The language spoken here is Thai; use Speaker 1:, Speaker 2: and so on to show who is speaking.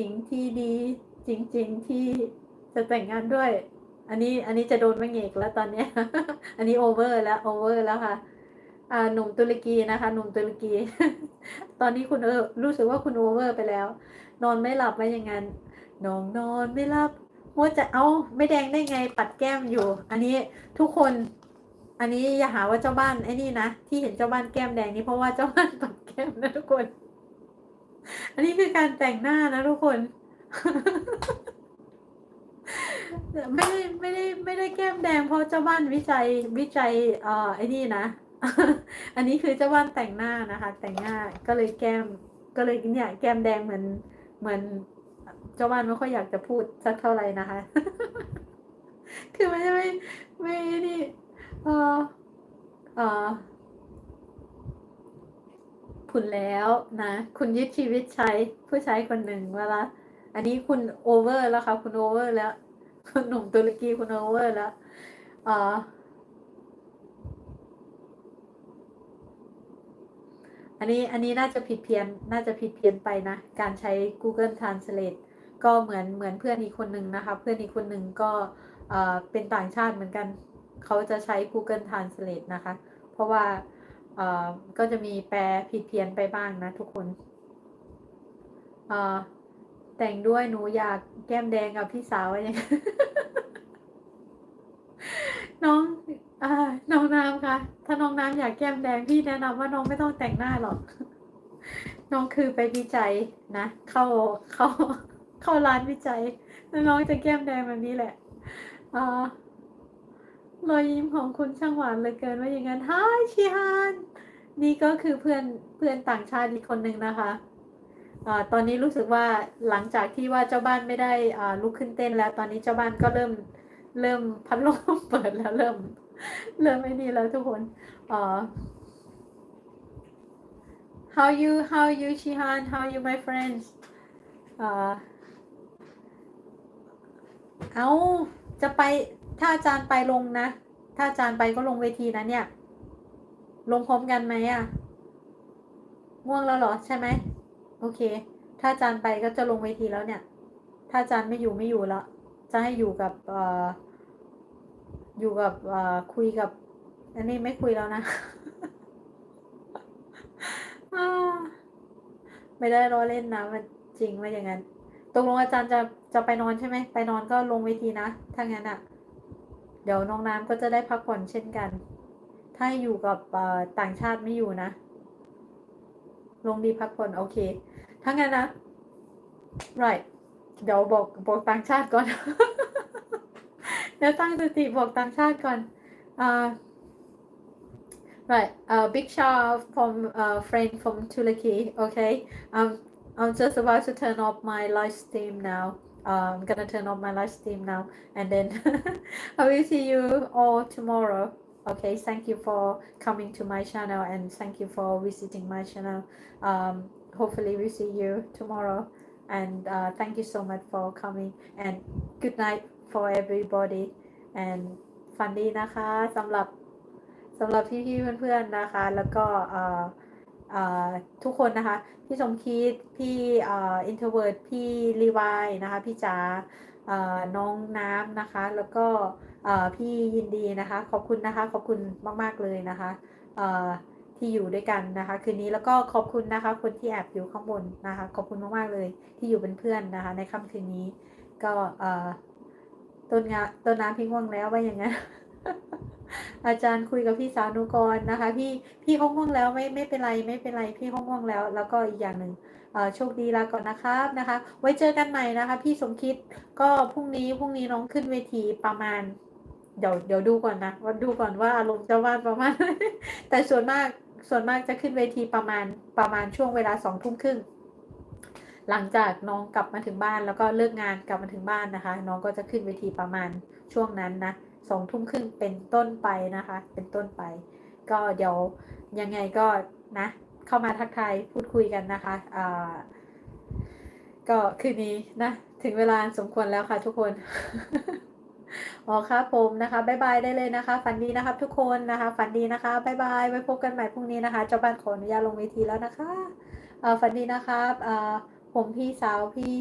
Speaker 1: ญิงที่ดี จริง ๆที่จะแต่งงานด้วย อันนี้อันนี้จะโดนแม่งเอกแล้วตอนเนี้ย อันนี้โอเวอร์แล้วโอเวอร์แล้วค่ะอ่าหนุ่มตุรกีนะคะ หนุ่มตุรกี ตอนนี้คุณเออรู้สึกว่าคุณโอเวอร์ไปแล้ว นอนไม่หลับไว้อย่างนั้นน้องนอนไม่หลับมัวจะเอาไม่แดงได้ไงปัดแก้มอยู่ อันนี้ทุกคนอันนี้อย่าหาว่าเจ้าบ้านไอ้นี่นะที่เห็นเจ้าบ้านแก้มแดงนี่เพราะว่าเจ้าบ้านปัดแก้มนะทุกคน อันนี้คือการแต่งหน้านะทุกคน ไม่ได้ไม่ได้ไม่ได้แก้มแดงเพราะเจ้าบ้านวิจัยวิจัยเอ่อไอ้นี่นะ อันนี้คือเจ้าบ้านแต่งหน้านะคะ แต่งหน้าก็เลยแก้มก็เลยเนี่ยแก้มแดงเหมือนเหมือนเจ้าบ้านไม่ค่อยอยากจะพูดสักเท่าไหร่นะคะ คือไม่ไม่ไม่นี่เออเออ ผุนแล้วนะ คุณยึดชีวิตใช้ผู้ใชายคนหนึ่งเวลาอันนี้คุณโอเวอร์แล้วค่ะ คุณโอเวอร์แล้วคุณหนุ่มตุรกีคุณโอเวอร์แล้วอออันนี้อันนี้น่าจะผิดเพี้ยนน่าจะผิดเพี้ยนไปนะ การใช้ Google Translate ก็เหมือนเหมือนเพื่อนอีกคนหนึ่งนะคะ เพื่อนอีกคนหนึ่งก็เป็นต่างชาติเหมือนกัน เขาจะใช้ Google Translate นะคะ เพราะว่า อ่อก็จะมีแปลผิดเพี้ยนไปบ้างนะทุกคนอ่อแต่งด้วยหนูอยากแก้มแดงกับพี่สาวอย่างนี้น้องอน้องน้ำคะถ้าน้องน้ำอยากแก้มแดงพี่แนะนำว่าน้องไม่ต้องแต่งหน้าหรอก น้องคือไปวิจัยนะเข้าเข้าเข้าร้านวิจัยแล้วน้องจะแก้มแดงแบบนี้แหละอ่า รอยยิ้มของคุณช่างหวานเหลือเกินว่าอย่างนั้นฮายชิฮานนี่ก็คือเพื่อนเพื่อนต่างชาติอีกคนหนึ่งนะคะอตอนนี้รู้สึกว่าหลังจากที่ว่าเจ้าบ้านไม่ได้ลุกขึ้นเต้นแล้ว ตอนนี้เจ้าบ้านก็เริ่มเริ่มพัดลมเปิดแล้วเริ่ม เริ่มไม่นี่แล้วทุกคนอ how you how you Chihan how you my friends เอาจะไป ถ้าอาจารย์ไปลงนะ ถ้าอาจารย์ไปก็ลงเวทีนะเนี่ย ลงพร้อมกันไหมอะง่วงแล้วเหรอใช่ไหม โอเค ถ้าอาจารย์ไปก็จะลงเวทีแล้วเนี่ย ถ้าอาจารย์ไม่อยู่ไม่อยู่แล้ว จะให้อยู่กับเอ่ออยู่กับเอ่อคุยกับอันนี้ไม่คุยแล้วนะไม่ได้รอเล่นนะมันจริงว่าอย่างนั้นตกลงอาจารย์จะจะไปนอนใช่ไหม ไปนอนก็ลงเวทีนะ ถ้างั้นอะ่ะ เดี๋ยวน้องน้ำก็จะได้พักผ่อนเช่นกัน ถ้าอยู่กับต่างชาติไม่อยู่นะ ลงดีพักผ่อนโอเคถ้างั้นนะ right เดี๋ยวบอกบอกต่างชาติก่อน เดี๋ยวตั้งสติบอกต่างชาติก่อนอ่า right uh big shout from uh friend from Turkey okay um I'm just about to turn off my live stream now. Uh, I'm gonna turn off my live stream now, and then I will see you all tomorrow. Okay, thank you for coming to my channel and thank you for visiting my channel. Um, hopefully, we see you tomorrow. And uh, thank you so much for coming. And good night for everybody. And ฝันดีนะคะสำหรับสำหรับพี่ๆเพื่อนๆนะคะ แล้วก็เอ่อ เอ่อ ทุกคนนะคะ พี่สมคิด พี่อินเทอร์เวิร์ดพี่รีวายนะคะ พี่จ๋าน้องน้ำนะคะ แล้วก็พี่ยินดีนะคะ ขอบคุณนะคะ ขอบคุณมาก ๆ เลยนะคะที่อยู่ด้วยกันนะคะ คืนนี้แล้วก็ขอบคุณนะคะ คนที่แอบอยู่ข้างบนนะคะ ขอบคุณมาก ๆ เลยที่อยู่เป็นเพื่อนนะคะ ในค่ำคืนนี้ ก็ต้นงาต้นน้ำพี่ง่วงแล้วว่าอย่างนั้น อาจารย์คุยกับพี่สาวนุกรนะคะ พี่พี่เขาง่วงแล้วไม่ไม่เป็นไรไม่เป็นไรพี่เขาง่วงแล้ว แล้วก็อีกอย่างหนึ่งเออโชคดีลาก่อนนะครับนะคะ ไว้เจอกันใหม่นะคะ พี่สมคิดก็พรุ่งนี้พรุ่งนี้น้องขึ้นเวทีประมาณ เดี๋ยวเดี๋ยวดูก่อนนะว่าดูก่อนว่าอารมณ์จ้าวาดประมาณ แต่ส่วนมากส่วนมากจะขึ้นเวทีประมาณประมาณช่วงเวลาสองทุ่มครึ่งหลังจากน้องกลับมาถึงบ้านแล้วก็เลิกงานกลับมาถึงบ้านนะคะ น้องก็จะขึ้นเวทีประมาณช่วงนั้นนะ สองทุ่มครึ่งเป็นต้นไปนะคะ เป็นต้นไป ก็เดี๋ยวยังไงก็นะ เข้ามาทักทายพูดคุยกันนะคะอ่าก็คืนนี้นะ ถึงเวลาสมควรแล้วค่ะทุกคนอ๋อครับผมนะคะบ๊ายบายได้เลยนะคะฝันดีนะครับทุกคนนะคะฝันดีนะคะบ๊ายบายไว้พบกันใหม่พรุ่งนี้นะคะเจ้าบ้านขออนุญาตลงเวทีแล้วนะคะอ่อฝันดีนะครับอ่าผมพี่สาวพี่